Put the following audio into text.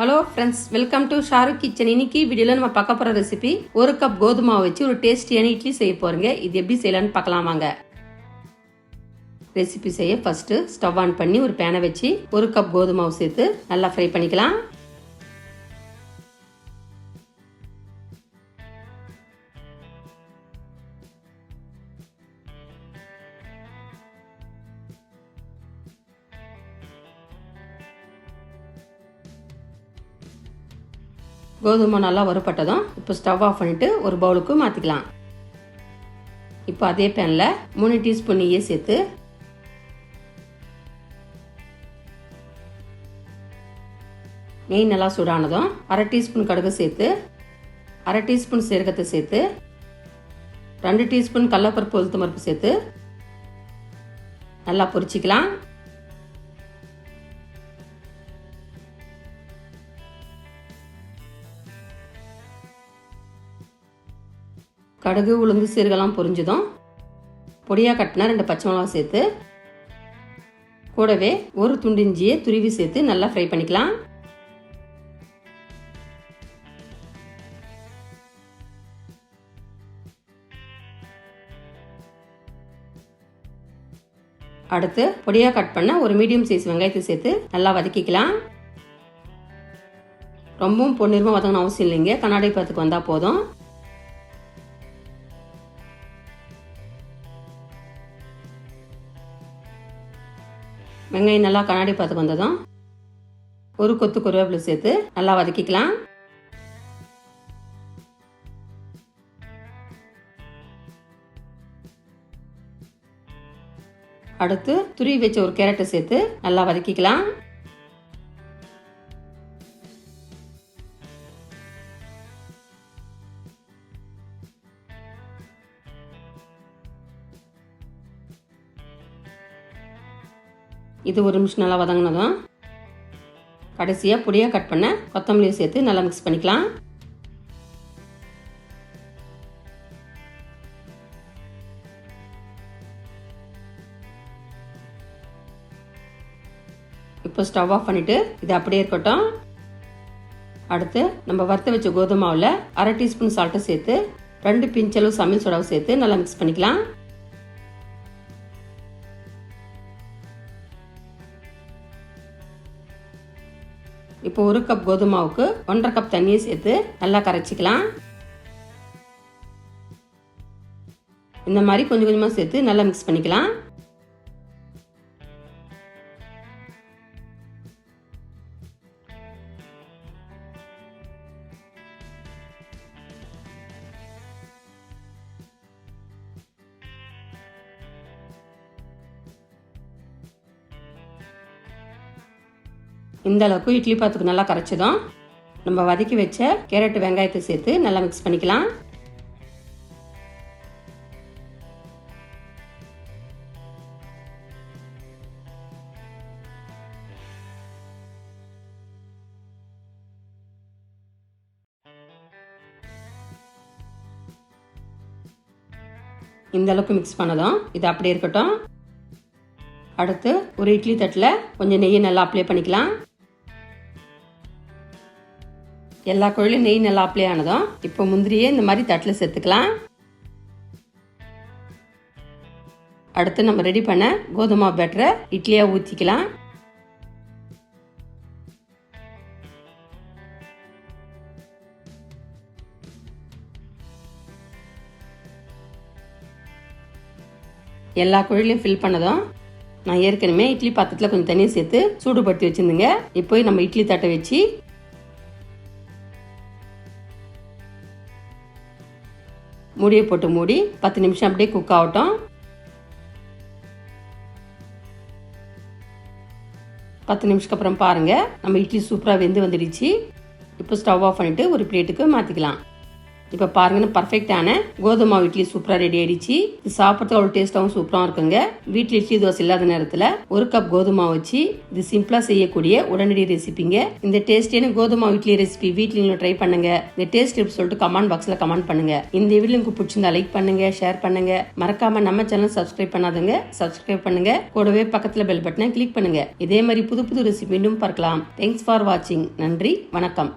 Hello friends welcome to Shahrukh kitchen இன்னைக்கு வீடியோவில் நம்ம பார்க்க போகிற ரெசிபி ஒரு கப் கோதுமை வச்சு ஒரு டேஸ்டியான இட்லி செய்ய போகிறீங்க இது எப்படி செய்யலாம்னு பார்க்கலாம் வாங்க. ரெசிபி செய்ய ஃபஸ்ட்டு ஸ்டவ் ஆன் பண்ணி ஒரு பேனை வச்சு ஒரு கப் கோதுமாவை சேர்த்து நல்லா ஃப்ரை பண்ணிக்கலாம். கோதுமை நல்லா வறுபட்டதும் இப்போ ஸ்டவ் ஆஃப் பண்ணிட்டு ஒரு பவுலுக்கு மாற்றிக்கலாம் இப்போ அதே பேனில் மூணு டீஸ்பூன் நெய்யை சேர்த்து நெய் நல்லா சூடானதும் அரை டீஸ்பூன் கடுகு சேர்த்து அரை டீஸ்பூன் சீரகத்தை சேர்த்து ரெண்டு டீஸ்பூன் கடலப்பருப்பு உளுத்தம்பருப்பு சேர்த்து நல்லா பொரிச்சிக்கலாம். கடுகு உளுந்து சீரகெல்லாம் பொரிஞ்சதும் பொடியாக கட்டினா ரெண்டு பச்சை மிளகா சேர்த்து கூடவே ஒரு துண்டிஞ்சியை துருவி சேர்த்து நல்லா ஃப்ரை பண்ணிக்கலாம். அடுத்து பொடியாக கட் பண்ண ஒரு மீடியம் சைஸ் வெங்காயத்தை சேர்த்து நல்லா வதக்கிக்கலாம். ரொம்பவும் பொன்னிறமாக வதங்கணும் அவசியம் இல்லைங்க. கண்ணாடி பத்துக்கு வந்தால் போதும். வெங்காயம் நல்லா கண்ணாடி பார்த்துக்கு வந்ததும் ஒரு கொத்து கருவேப்பிலை சேர்த்து நல்லா வதக்கிக்கலாம். அடுத்து துருவி வச்ச ஒரு கேரட்டை சேர்த்து நல்லா வதக்கிக்கலாம். இது ஒரு நிமிஷம் நல்லா வதங்கினதும் கடைசியாக பொடியாக கட் பண்ண கொத்தமல்லியை சேர்த்து நல்லா மிக்ஸ் பண்ணிக்கலாம். இப்போ ஸ்டவ் ஆஃப் பண்ணிவிட்டு இது அப்படியே இருக்கட்டும். அடுத்து நம்ம வறுத்த வச்ச கோதுமாவில் அரை டீஸ்பூன் சால்ட்டை சேர்த்து ரெண்டு பிஞ்சளவு சமையல் சோடாவை சேர்த்து நல்லா மிக்ஸ் பண்ணிக்கலாம். இப்போ ஒரு கப் கோதுமாவுக்கு ஒன்றரை கப் தண்ணியை சேர்த்து நல்லா கரைச்சிக்கலாம். இந்த மாதிரி கொஞ்சம் கொஞ்சமாக சேர்த்து நல்லா மிக்ஸ் பண்ணிக்கலாம். இந்த அளவுக்கு இட்லி பாத்துக்கு நல்லா கரைச்சிடும் நம்ம வதக்கி வச்ச கேரட் வெங்காயத்தை சேர்த்து நல்லா மிக்ஸ் பண்ணிக்கலாம். இந்த அளவுக்கு மிக்ஸ் பண்ணதும் இது அப்படியே இருக்கட்டும். அடுத்து ஒரு இட்லி தட்டில் கொஞ்சம் நெய்யை நல்லா அப்ளை பண்ணிக்கலாம். எல்லா கோழிலும் நெய் நல்லா அப்ளை ஆனதும் இப்போ முந்திரியே இந்த மாதிரி தட்டில் சேர்த்துக்கலாம். அடுத்து நம்ம ரெடி பண்ண கோதுமை பேட்டரை இட்லியாக ஊற்றிக்கலாம் எல்லா குழிலையும் ஃபில் பண்ணதும் நான் ஏற்கனவே இட்லி பாத்திரத்தில் கொஞ்சம் தண்ணியை சேர்த்து சூடுபடுத்தி வச்சுருந்தேங்க. இப்போ நம்ம இட்லி தட்டை வச்சு மூடியை போட்டு மூடி பத்து நிமிஷம் அப்படியே குக் ஆகட்டும். பத்து நிமிஷத்துக்கு அப்புறம் பாருங்கள் நம்ம இட்லி சூப்பராக வெந்து வந்துடுச்சு. இப்போ ஸ்டவ் ஆஃப் பண்ணிவிட்டு ஒரு பிளேட்டுக்கு மாற்றிக்கலாம் இப்போ பாருங்கன்னு பர்ஃபெக்டான கோதுமை மாவு இட்லி சூப்பராக ரெடி ஆயிடுச்சு. இது சாப்பிட்றதுக்கு அவ்வளோ டேஸ்ட்டாகவும் சூப்பராக இருக்குங்க. வீட்டில் இட்லி தோசை இல்லாத நேரத்தில் ஒரு கப் கோதுமை வச்சு இது சிம்பிளாக செய்யக்கூடிய உடனடி ரெசிபிங்க இந்த டேஸ்டியான கோதுமை இட்லி ரெசிபி வீட்டில் நீங்களும் ட்ரை பண்ணுங்க. இந்த டேஸ்ட் டிப் சொல்லிட்டு கமெண்ட் பாக்ஸில் கமெண்ட் பண்ணுங்க. இந்த வீடியோ உங்களுக்கு பிடிச்சிருந்தா லைக் பண்ணுங்க ஷேர் பண்ணுங்க. மறக்காம நம்ம சேனல் சப்ஸ்கிரைப் பண்ணாதுங்க சப்ஸ்கிரைப் பண்ணுங்க. கூடவே பக்கத்தில் பெல் பட்டனை கிளிக் பண்ணுங்க. இதே மாதிரி புது புது ரெசிபி மீண்டும் பார்க்கலாம். தேங்க்ஸ் ஃபார் வாட்சிங் நன்றி வணக்கம்.